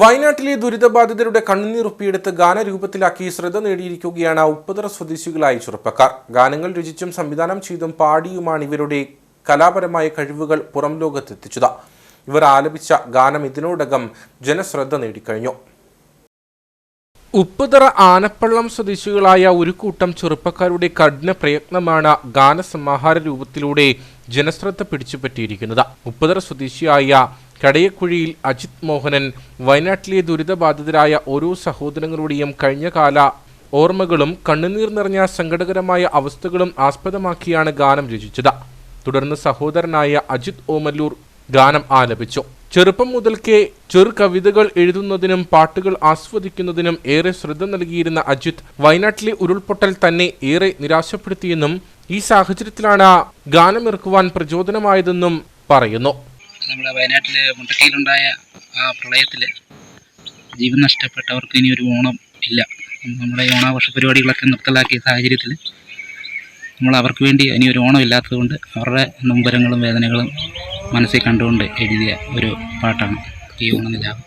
വയനാട്ടിലെ ദുരിതബാധിതരുടെ കണ്ണുനീർ ഒപ്പിയെടുത്ത് ഗാനരൂപത്തിലാക്കി ശ്രദ്ധ നേടിയിരിക്കുകയാണ് ഉപ്പതറ സ്വദേശികളായ ചെറുപ്പക്കാർ. ഗാനങ്ങൾ രചിച്ചും സംവിധാനം ചെയ്തും പാടിയുമാണ് ഇവരുടെ കലാപരമായ കഴിവുകൾ പുറം ലോകത്തെത്തിച്ചത്. ഇവർ ആലപിച്ച ഗാനം ഇതിനോടകം ജനശ്രദ്ധ നേടിക്കഴിഞ്ഞു. ഉപ്പുതറ ആനപ്പള്ളം സ്വദേശികളായ ഒരു കൂട്ടം ചെറുപ്പക്കാരുടെ കഠിന പ്രയത്നമാണ് ഗാനസമാഹാര രൂപത്തിലൂടെ ജനശ്രദ്ധ പിടിച്ചുപറ്റിയിരിക്കുന്നത്. ഉപ്പുതറ സ്വദേശിയായ കടയക്കുഴിയിൽ അജിത് മോഹനൻ വയനാട്ടിലെ ദുരിതബാധിതരായ ഓരോ സഹോദരങ്ങളുടെയും കഴിഞ്ഞകാല ഓർമ്മകളും കണ്ണുനീർ നിറഞ്ഞ സങ്കടകരമായ അവസ്ഥകളും ആസ്പദമാക്കിയാണ് ഗാനം രചിച്ചത്. തുടർന്ന് സഹോദരനായ അജിത് ഓമല്ലൂർ ഗാനം ആലപിച്ചു. ചെറുപ്പം മുതൽക്കേ ചെറു കവിതകൾ എഴുതുന്നതിനും പാട്ടുകൾ ആസ്വദിക്കുന്നതിനും ഏറെ ശ്രദ്ധ നൽകിയിരുന്ന അജിത് വയനാട്ടിലെ ഉരുൾപൊട്ടൽ തന്നെ ഏറെ നിരാശപ്പെടുത്തിയെന്നും ഈ സാഹചര്യത്തിലാണ് ഗാനമിറക്കുവാൻ പ്രചോദനമായതെന്നും പറയുന്നു. നമ്മുടെ വയനാട്ടിലെ മുണ്ടക്കയിലുണ്ടായ ആ പ്രളയത്തിൽ ജീവൻ നഷ്ടപ്പെട്ടവർക്ക് ഇനി ഒരു ഓണം ഇല്ല. നമ്മുടെ ഓണാഘോഷ പരിപാടികളൊക്കെ നിർത്തലാക്കിയ സാഹചര്യത്തിൽ നമ്മൾ അവർക്ക് വേണ്ടി ഇനി ഒരു ഓണം ഇല്ലാത്തതുകൊണ്ട് അവരുടെ നൊമ്പരങ്ങളും വേദനകളും മനസ്സിൽ കണ്ടുകൊണ്ട് എഴുതിയ ഒരു പാട്ടാണ്. ഈ ഓണനിലാവ്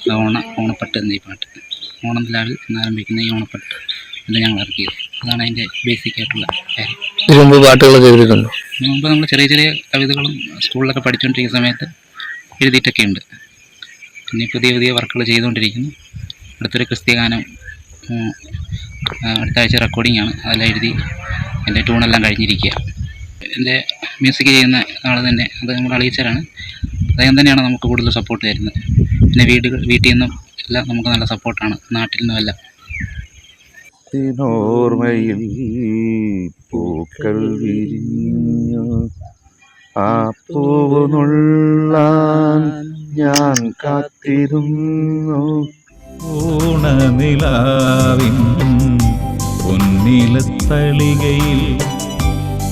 അത് ഓണ ഓണപ്പട്ട് എന്ന ഈ പാട്ട്. ഓണനിലാവിൽ എന്നാരംഭിക്കുന്ന ഈ ഓണപ്പട്ട് എന്ന് ഞങ്ങൾ ഇറക്കിയത് അതാണ് അതിന്റെ ബേസിക് ആയിട്ടുള്ള കാര്യം. ഇതിനു മുമ്പ് പാട്ടുകളൊക്കെ എഴുതിയിട്ടുണ്ടോ മുമ്പ് നമ്മൾ ചെറിയ ചെറിയ കവിതകളും സ്കൂളിലൊക്കെ പഠിച്ചുകൊണ്ടിരിക്കുന്ന സമയത്ത് എഴുതിയിട്ടൊക്കെ ഉണ്ട് പിന്നെ പുതിയ പുതിയ വർക്കുകൾ ചെയ്തുകൊണ്ടിരിക്കുന്നു. അടുത്തൊരു ക്രിസ്ത്യ ഗാനം അടുത്ത ആഴ്ച റെക്കോർഡിംഗ് ആണ്. അതെല്ലാം എഴുതി എന്റെ ട്യൂണെല്ലാം കഴിഞ്ഞിരിക്കുക. എന്റെ മ്യൂസിക് ചെയ്യുന്ന ആൾ തന്നെ അത് നമ്മുടെ അളീച്ചറാണ് അദ്ദേഹം തന്നെയാണ് നമുക്ക് കൂടുതൽ സപ്പോർട്ട് തരുന്നത്. പിന്നെ വീടുകൾ വീട്ടിൽ നിന്നും എല്ലാം നമുക്ക് നല്ല സപ്പോർട്ടാണ് നാട്ടിൽ നിന്നും എല്ലാം. ത്തിനോർമ്മയിൽ പൂക്കൾ വിരിഞ്ഞു. ആ ഞാൻ കാത്തിരുന്നു. ഊണനിലാവിൻ പൊന്നിലത്തളികയിൽ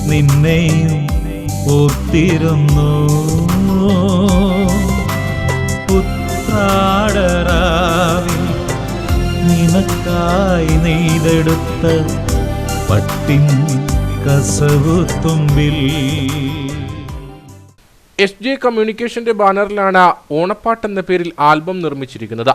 നിന്നെയും ഓർത്തിരുന്നു പുത്താടറാവി നിനക്കായി നെയ്തെടുത്ത പട്ടിൻ കസവു തുമ്പിൽ. എസ് ജെ കമ്മ്യൂണിക്കേഷന്റെ ബാനറിലാണ് ഓണപ്പാട്ട് എന്ന പേരിൽ ആൽബം നിർമ്മിച്ചിരിക്കുന്നത്.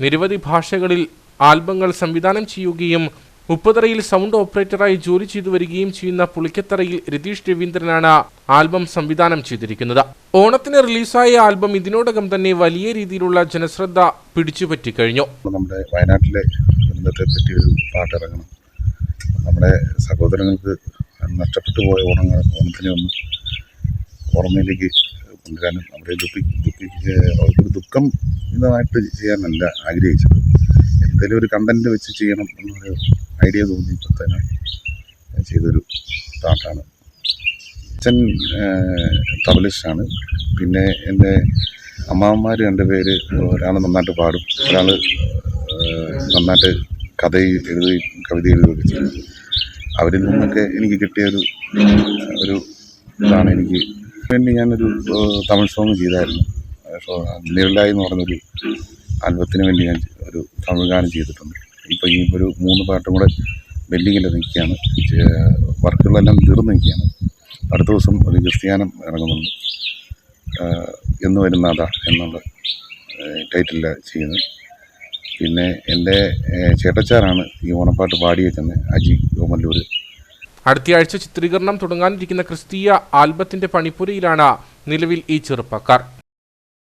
നിരവധി ഭാഷകളിൽ ആൽബങ്ങൾ സംവിധാനം ചെയ്യുകയും ഉപ്പുതറയിൽ സൗണ്ട് ഓപ്പറേറ്ററായി ജോലി ചെയ്തു വരികയും ചെയ്യുന്ന പുളിക്കത്തറയിൽ രതീഷ് രവീന്ദ്രനാണ് ആൽബം സംവിധാനം ചെയ്തിരിക്കുന്നത്. ഓണത്തിന് റിലീസായ ആൽബം ഇതിനോടകം തന്നെ വലിയ രീതിയിലുള്ള ജനശ്രദ്ധ പിടിച്ചുപറ്റി കഴിഞ്ഞു. നമ്മുടെ വയനാട്ടിലെ ദുരന്തത്തെ പറ്റി ഒരു പാട്ടിറങ്ങണം. നമ്മുടെ സഹോദരങ്ങൾക്ക് നഷ്ടപ്പെട്ടു പോയ ഓണങ്ങൾ ഓണത്തിനെ ഒന്ന് ഓർമ്മയിലേക്ക് കൊണ്ടുവരാനും അവരെ ദുഃഖി ദുഃഖി അവർക്കൊരു ദുഃഖം ഇതായിട്ട് ചെയ്യാനല്ല ആഗ്രഹിച്ചത്. എന്തെങ്കിലും ഒരു കണ്ടന്റ് വെച്ച് ചെയ്യണം എന്നൊരു ഐഡിയ തോന്നിയിട്ടത്തേന് തന്നെ ചെയ്തൊരു പാട്ടാണ്. അച്ഛൻ തബലിസ്റ്റാണ് പിന്നെ എന്റെ അമ്മാവന്മാർ രണ്ട് പേര് ഒരാൾ നന്നായിട്ട് പാടും ഒരാൾ നന്നായിട്ട് കഥ എഴുതുകയും കവിത എഴുതുകയൊക്കെ ചെയ്യും അവരിൽ നിന്നൊക്കെ എനിക്ക് കിട്ടിയ ഒരു ഇതാണ് എനിക്ക്. വേണ്ടി ഞാനൊരു തമിഴ് സോങ് ചെയ്തായിരുന്നു. നിരലായി എന്ന് പറഞ്ഞൊരു ആൽബത്തിന് വേണ്ടി ഞാൻ ഒരു തമിഴ് ഗാനം ചെയ്തിട്ടുണ്ട്. ഇപ്പോൾ ഈ ഒരു മൂന്ന് പാട്ടും കൂടെ ബെല്ലിങ്ങിൽ നിൽക്കുകയാണ്. വർക്കുകളെല്ലാം തീർന്നു നിൽക്കുകയാണ്. അടുത്ത ദിവസം ഒരു ക്രിസ്ത്യാനം ഇറങ്ങുന്നുണ്ട്. എന്ന് വരുന്നതാ എന്നുള്ള ടൈറ്റിലാണ് ചെയ്യുന്നത്. പിന്നെ എന്റെ ചേട്ടച്ചാറാണ് ഈ ഓണപ്പാട്ട് പാടി വെക്കുന്നത് അജി ഓമല്ലൂർ അടുത്തയാഴ്ച ചിത്രീകരണം തുടങ്ങാനിരിക്കുന്ന ക്രിസ്തീയ ആൽബത്തിന്റെ പണിപ്പുരയിലാണ് നിലവിൽ ഈ ചെറുപ്പക്കാർ.